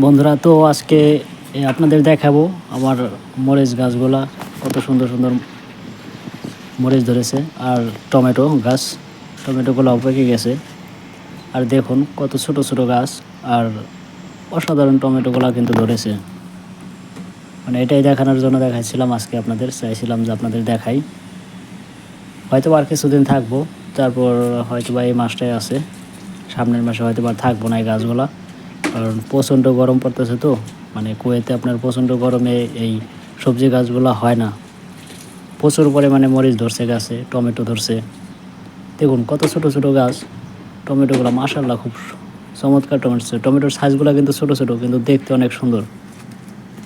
বন্ধুরা, তো আজকে আপনাদের দেখাবো আমার মরিচ গাছগুলা, কত সুন্দর সুন্দর মরিচ ধরেছে, আর টমেটো গাছ, টমেটোগুলো পেকে গেছে। আর দেখুন, কত ছোট ছোট গাছ, আর অসাধারণ টমেটোগুলো কিন্তু ধরেছে। মানে এটাই দেখানোর জন্য দেখাইছিলাম আজকে আপনাদের, চাইছিলাম যে আপনাদের দেখাই। হয়তো আর কিছুদিন থাকব, তারপর হয়তো বা এই মাসটাই আছে, সামনের মাসে হয়তো বা থাকব না এই গাছগুলা। কারণ প্রচণ্ড গরম পড়তেছে তো। মানে কুয়েতে আপনার প্রচণ্ড গরমে এই সবজি গাছগুলো হয় না। প্রচুর পরিমাণে মরিচ ধরছে গাছে, টমেটো ধরছে। দেখুন কত ছোট ছোট গাছ। টমেটোগুলো মাসাল্লাহ খুব চমৎকার টমেটো টমেটোর সাইজগুলো কিন্তু ছোট ছোট, কিন্তু দেখতে অনেক সুন্দর।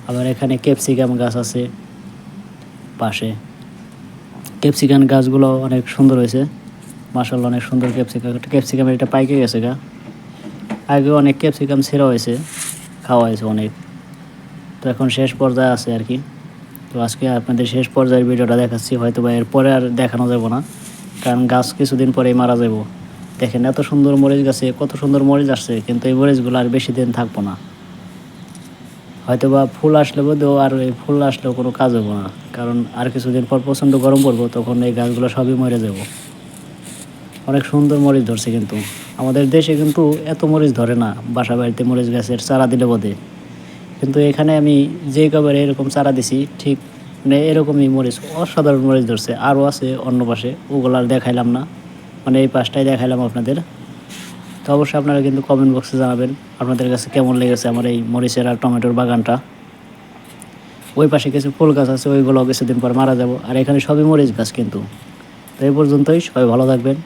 আবার এখানে ক্যাপসিকাম গাছ আছে পাশে। ক্যাপসিকাম গাছগুলো অনেক সুন্দর হয়েছে। মাসাল্লাহ অনেক সুন্দর ক্যাপসিকাম। ক্যাপসিকামের এটা পাইকে গেছে গা। আগে অনেক ক্যাপসিকাম ছেঁড়া হয়েছে, খাওয়া হয়েছে অনেক। তো এখন শেষ পর্যায়ে আছে আর কি। তো আজকে আপনাদের শেষ পর্যায়ের ভিডিওটা দেখাচ্ছি হয়তো বা এরপরে আর দেখানো যাব না। কারণ গাছ কিছুদিন পরেই মারা যাব। দেখেন এত সুন্দর মরিচ গাছে, কত সুন্দর মরিচ আসছে, কিন্তু এই মরিচগুলো আর বেশি দিন থাকব না। হয়তো বা ফুল আসলে বোধহয় আর এই ফুল আসলেও কোনো কাজ হব না। কারণ আর কিছুদিন পর প্রচণ্ড গরম পড়ব, তখন এই গাছগুলো সবই মরে যাব। অনেক সুন্দর মরিচ ধরছে কিন্তু। আমাদের দেশে কিন্তু এত মরিচ ধরে না বাসা বাড়িতে মরিচ গাছের চারা দিলে বোধে। কিন্তু এখানে আমি যে কবারে এরকম চারা দিছি, ঠিক মানে এরকমই মরিচ, অসাধারণ মরিচ ধরছে। আরও আছে অন্য পাশে, ওগুলো দেখাইলাম না। মানে এই পাশটাই দেখাইলাম আপনাদের। তো অবশ্যই আপনারা কিন্তু কমেন্ট বক্সে জানাবেন, আপনাদের কাছে কেমন লেগেছে আমার এই মরিচের আর টমেটোর বাগানটা। ওই পাশে কিছু ফুল গাছ আছে ওইগুলো কিছুদিন পর মারা যাব। আর এখানে সবই মরিচ গাছ কিন্তু। তো এই পর্যন্তই, সবাই ভালো থাকবেন।